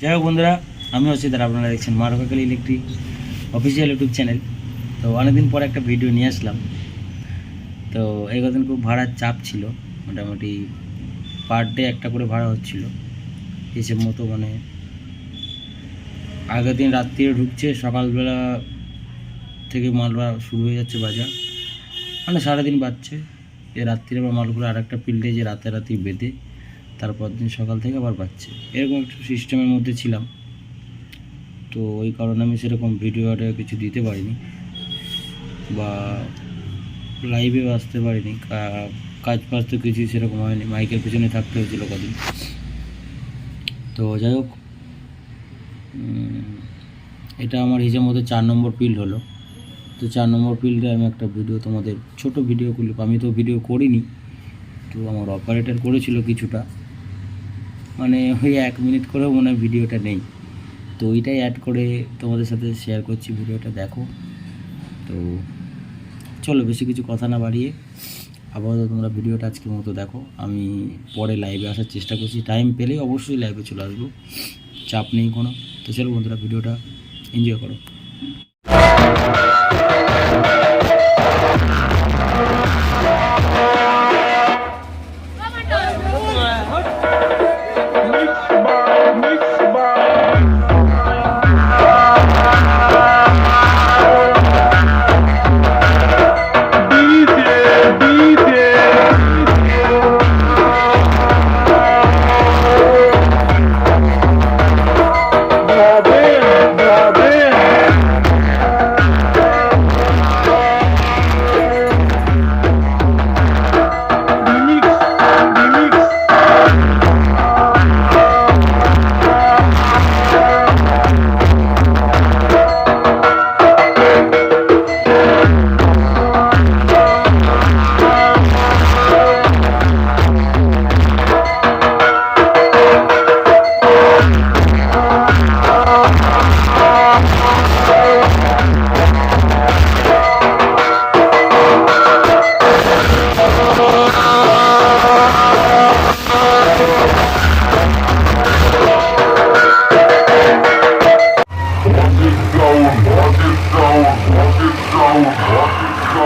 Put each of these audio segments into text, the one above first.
যাই হোক বন্ধুরা আমি তারা আপনারা দেখছেন Markakali electric official YouTube channel. তো অনেকদিন পর একটা ভিডিও নিয়ে আসলাম। তো এই কদিন খুব ভাড়ার চাপ ছিল। মোটামুটি পার ডে একটা করে ভাড়া হচ্ছিল। হিসেব মতো মানে আগের দিন রাত্রিরে ঢুকছে, সকালবেলা থেকে মাল বা- শুরু হয়ে যাচ্ছে বাজার। মানে সারাদিন বাজছে এ রাত্রিরে আবার মালগুলো আর একটা ফিল্ডে যে রাতে রাতি বেঁধে তারপর দিন সকাল থেকে আবার পাচ্ছে। এরকম একটু সিস্টেমের মধ্যে ছিলাম। তো ওই কারণে আমি সেরকম ভিডিও কিছু দিতে পারিনি। বা লাইভে আসতে পারিনি। কাজ ফাজ তো কিছুই সেরকম হয়নি। মাইকের পিছনে থাকতে হয়েছিল কদিন। তো যাই হোক এটা আমার হিসেব মতো চার নম্বর ফিল্ড হলো। তো চার নম্বর ফিল্ডে আমি একটা ভিডিও তোমাদের ছোট ভিডিও ক্লিপ আমি তো ভিডিও করিনি। তো আমার অপারেটর করেছিল কিছুটা। মানে ওই এক মিনিট করেও মনে হয় ভিডিওটা নেই। তো ওইটাই অ্যাড করে তোমাদের সাথে শেয়ার করছি ভিডিওটা, দেখো। তো চলো বেশি কিছু কথা না বাড়িয়ে, আপাতত তোমরা ভিডিওটা আজকের মতো দেখো। আমি পরে লাইভে আসার চেষ্টা করছি। টাইম পেলেই অবশ্যই লাইভে চলে আসব। চাপ নেই কোনো। তো চলো বন্ধুরা, ভিডিওটা এনজয় করো।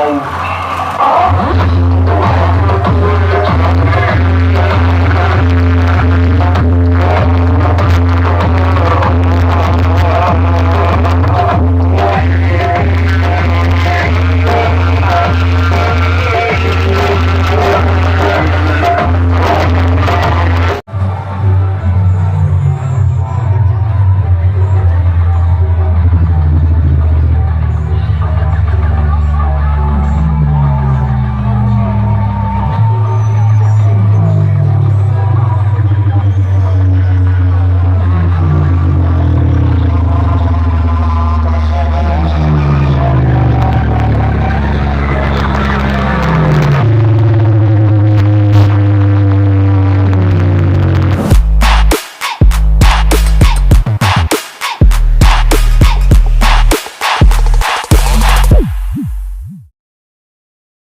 Oh.